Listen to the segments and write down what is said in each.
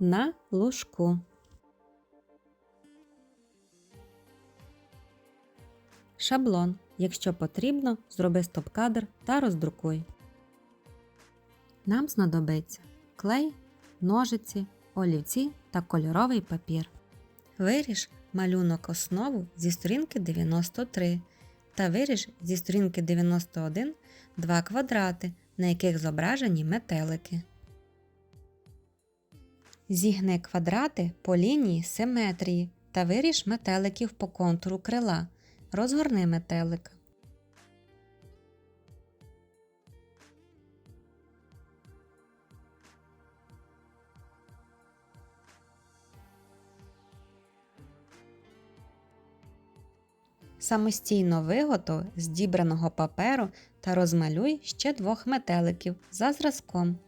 на лужку. Шаблон. Якщо потрібно, зроби стоп-кадр та роздрукуй. Нам знадобиться клей, ножиці, олівці та кольоровий папір. Виріж малюнок основу зі сторінки 93 та виріж зі сторінки 91 два квадрати, на яких зображені метелики. Зігни квадрати по лінії симетрії та виріж метеликів по контуру крила. Розгорни метелика. Самостійно виготов з дібраного паперу та розмалюй ще двох метеликів за зразком.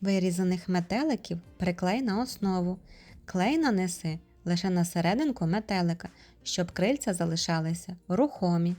Вирізаних метеликів приклей на основу. Клей нанеси лише на серединку метелика, щоб крильця залишалися рухомі.